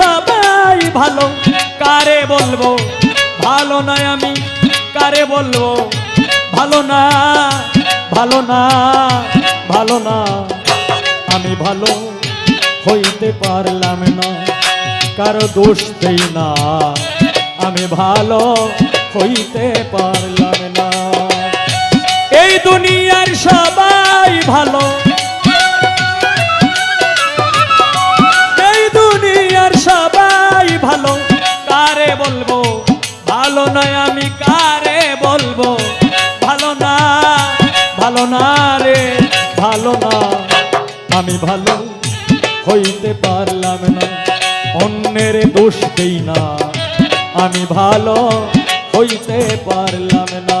সবাই ভালো। কারে বলব? ভালো নয় আমি, কারে বলব? ভালো না ভালো না ভালো না। আমি ভালো হইতে পারলাম না, কারও দোষ দেই না। আমি ভালো হইতে পারলাম না। এই দুনিয়ার সবাই ভালো। দুনিয়ার সবাই ভালো। কারে বলব? ভালো নয় আমি কারে বলব? ভালো না ভালো না রে, ভালো না। আমি ভালো হইতে পারলাম না, অন্যের দোষ দেই না। আমি ভালো হইতে পারলাম না।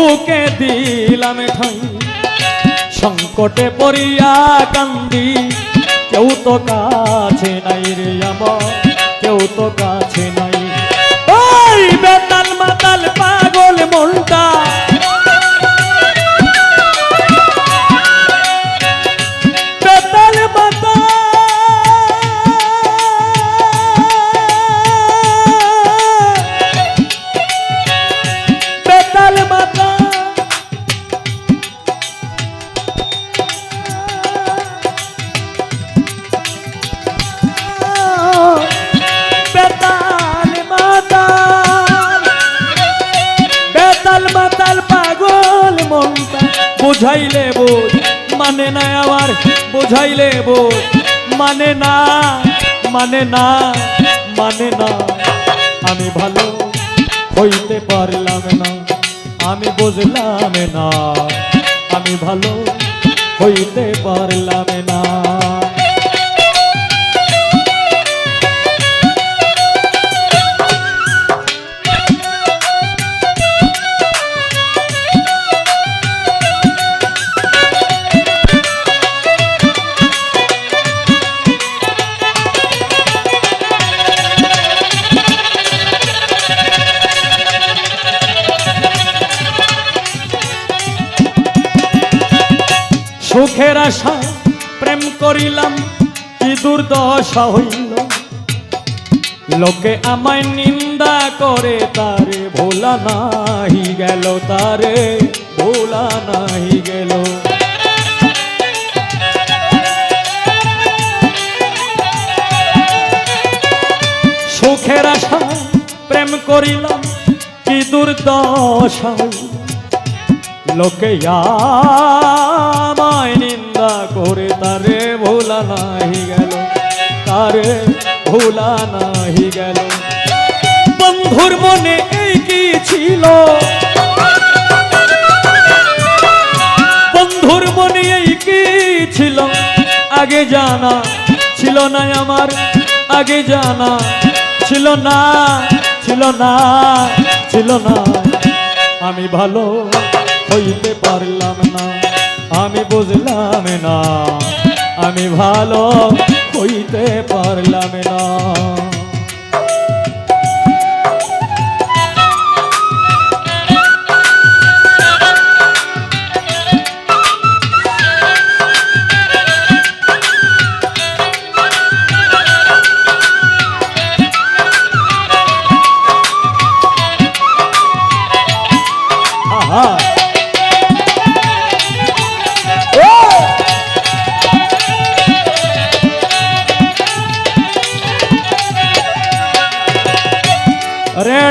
বুকে দিলাম ঠাই। সংকটে পড়িয়া কান্দি, কেউ তো কাছে নাই রে আমার, কেউ তো কাছে বুঝাইলে বোঝ মানে না আবার বুঝাইলে বোঝ। মানে না মানে না মানে না। আমি ভালো হইতে পারলাম না, আমি বুঝলাম না। আমি ভালো হইতে পারলাম না। সুখের আশায় প্রেম করিলাম, কি দুর্দশা হইল। লোকে আমায় নিন্দা করে, তারে ভোলা নাহি গেল, তারে ভোলা নাহি গেল। সুখের আশায় প্রেম করিলাম, কি দুর্দশা লোকে তারে ভোলা নাহি গেল, তারে ভোলা নাহি গেল। বন্ধুর মনে এই কি ছিল? বন্ধুর মনে এই কি ছিল? আগে জানা ছিল না আমার, আগে জানা ছিল না ছিল না ছিল না। আমি ভালো হইতে পারলাম না, আমি বুঝলাম না। আমি ভালো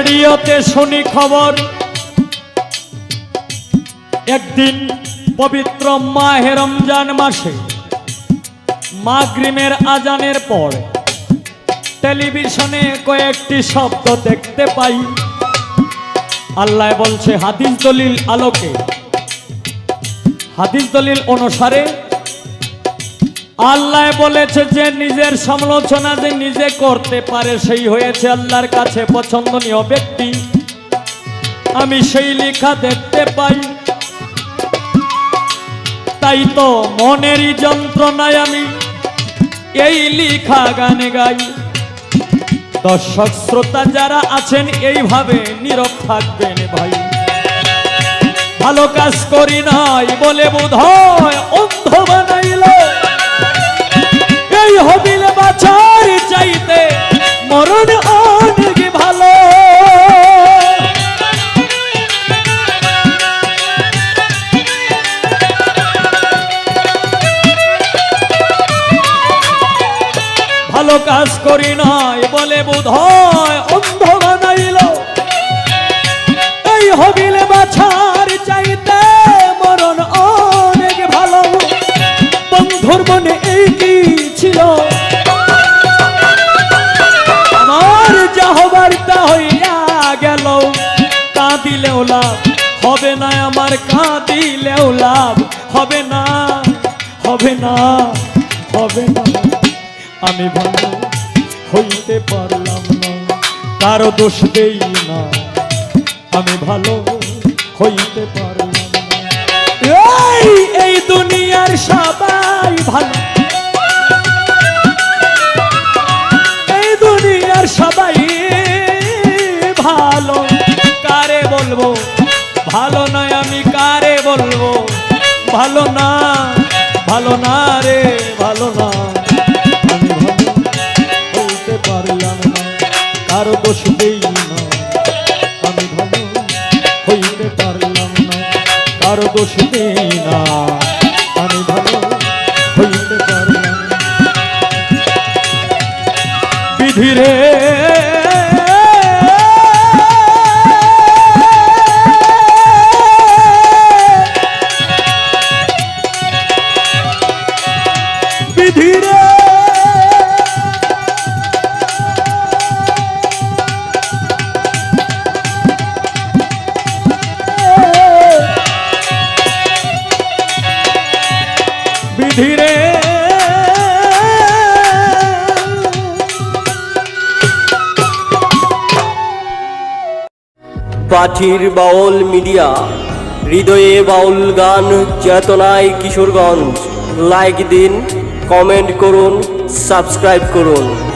রেডিওতে শুনি খবর। একদিন পবিত্র মাহে রমজান মাসে মাগরিমের আজানের পর টেলিভিশনে কয়েকটি শব্দ দেখতে পাই। আল্লাহ বলছে, হাদিস দলিল আলোকে। হাদিস দলিল অনুসারে আল্লাহ বলেছে যে নিজের সমালোচনা যে নিজে করতে পারে, সেই হয়েছে আল্লাহর কাছে পছন্দনীয় ব্যক্তি। আমি সেই লেখা দেখতে পাই। তাই তো মনেরই যন্ত্রণায় আমি এই লিখা গানে গাই। দর্শক শ্রোতা যারা আছেন, এইভাবে নীরব থাকবেন ভাই। ভালো কাজ করি নাই বলে বোধ হয় অন্ধ বানাইল এই হবিলে বাছার চাইতে মরণ অনেক ভালো। ভালো কাজ করি নাই বলে বোধ হয় অন্ধ বানাইল। এই হবিলে বাছার লাভ। হবে না আমার লাভ। হবে না হবে না হবে না। আমি ভালো হইতে পারলাম না, কারও দোষ দেই না। আমি ভালো হইতে পারলাম না। ভালো নয় আমি কারে বলব? ভালো না ভালো না রে, ভালো না। আমি ভালো হইতে পারলাম না, কারও দোষ দেই না। আমি ভালো হইতে পারলাম না, কারও দোষ দেই না। আমি ভালো হইতে পারলাম বিধিরে পাঠির বাউল মিডিয়া। হৃদয়ে বাউল গান চেতনায় কিশোরগঞ্জ। লাইক দিন কমেন্ট করুন সাবস্ক্রাইব করুন।